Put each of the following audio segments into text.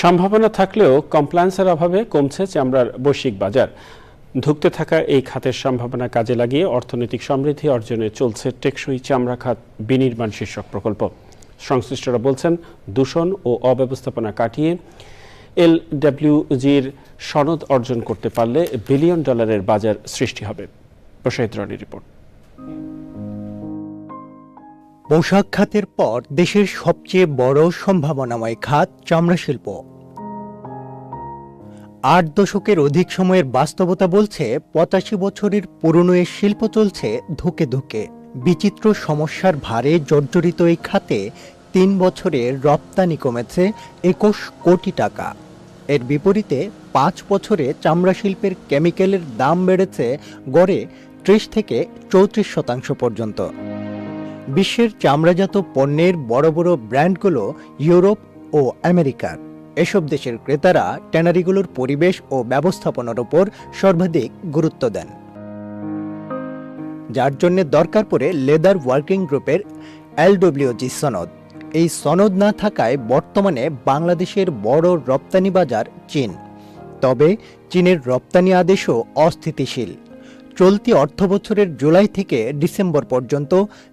সম্ভাবনা থাকলেও কমপ্লায়েন্সের অভাবে কমছে চামড়ার বৈশ্বিক বাজার। ধুঁকতে থাকা এই খাতের সম্ভাবনা কাজে লাগিয়ে অর্থনৈতিক সমৃদ্ধি অর্জনে চলছে টেকসই চামড়া খাত বিনির্মাণ শীর্ষক প্রকল্প। সংশ্লিষ্টরা বলছেন, দূষণ ও অব্যবস্থাপনা কাটিয়ে এল ডাব্লিউজির সনদ অর্জন করতে পারলে বিলিয়ন ডলারের বাজার সৃষ্টি হবে। প্রসাহিত রনির রিপোর্ট। পোশাক খাতের পর দেশের সবচেয়ে বড় সম্ভাবনাময় খাত চামড়া শিল্প। আট দশকের অধিক সময়ের বাস্তবতা বলছে পঁচাশি বছরের পুরনো এই শিল্প চলছে ধুকে ধুকে। বিচিত্র সমস্যার ভারে জর্জরিত এই খাতে তিন বছরে রপ্তানি কমেছে একুশ কোটি টাকা। এর বিপরীতে পাঁচ বছরে চামড়া শিল্পের কেমিক্যালের দাম বেড়েছে গড়ে ত্রিশ থেকে চৌত্রিশ শতাংশ পর্যন্ত। বিশ্বের চামড়াজাত পণ্যের বড় বড় ব্র্যান্ডগুলো ইউরোপ ও আমেরিকার। এসব দেশের ক্রেতারা ট্যানারিগুলোর পরিবেশ ও ব্যবস্থাপনার ওপর সর্বাধিক গুরুত্ব দেন। যার জন্য দরকার পড়ে লেদার ওয়ার্কিং গ্রুপের এলডব্লিউজি সনদ। এই সনদ না থাকায় বর্তমানে বাংলাদেশের বড় রপ্তানি বাজার চীন। তবে চীনের রপ্তানি আদেশও অস্থিতিশীল। চলতি অর্থবছরের জুলাই থেকে ডিসেম্বর পর্যন্ত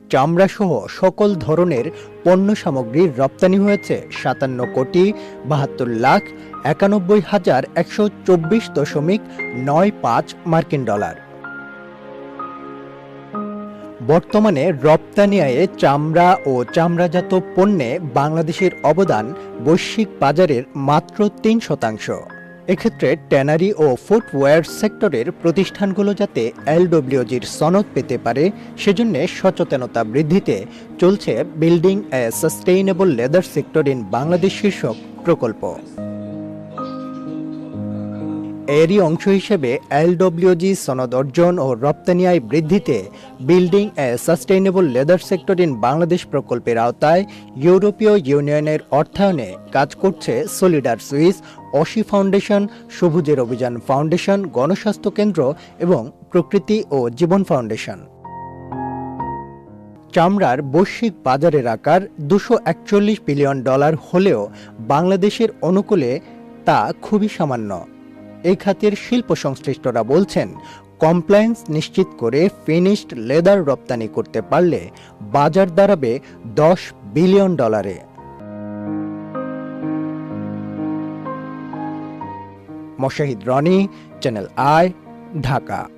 চামড়াসহ সকল ধরনের পণ্য সামগ্রীর রপ্তানি হয়েছে সাতান্ন কোটি বাহাত্তর লাখ একানব্বই হাজার একশো চব্বিশ দশমিক নয় পাঁচ মার্কিন ডলার। বর্তমানে রপ্তানি আয়ে চামড়া ও চামড়াজাত পণ্যে বাংলাদেশের অবদান বৈশ্বিক বাজারের মাত্র তিন শতাংশ। এক্ষেত্রে ট্যানারি ও ফুটওয়্যার সেক্টরের প্রতিষ্ঠানগুলো যাতে এলডব্লিউজির সনদ পেতে পারে, সেজন্য সচেতনতা বৃদ্ধিতে চলছে building a sustainable leather sector in Bangladesh শীর্ষক প্রকল্প। এরই অংশ হিসেবে এলডব্লিউজি, সনদ অর্জন ও রপ্তানি আয় বৃদ্ধিতে building a sustainable leather sector in Bangladesh প্রকল্পের আওতায় ইউরোপীয় ইউনিয়নের অর্থায়নে কাজ করছে সলিডার সুইস অসি ফাউন্ডেশন, সবুজের অভিযান ফাউন্ডেশন, গণস্বাস্থ্য কেন্দ্র এবং প্রকৃতি ও জীবন ফাউন্ডেশন। চামড়ার বৈশ্বিক বাজারের আকার দুশো বিলিয়ন ডলার হলেও বাংলাদেশের অনুকূলে তা খুবই সামান্য। এই খাতের শিল্প সংশ্লিষ্টরা বলছেন কমপ্লায়েন্স নিশ্চিত করে ফিনিশড লেদার রপ্তানি করতে পারলে বাজার দাঁড়াবে দশ বিলিয়ন ডলারে মশাহিদ রনি চ্যানেল আই ঢাকা।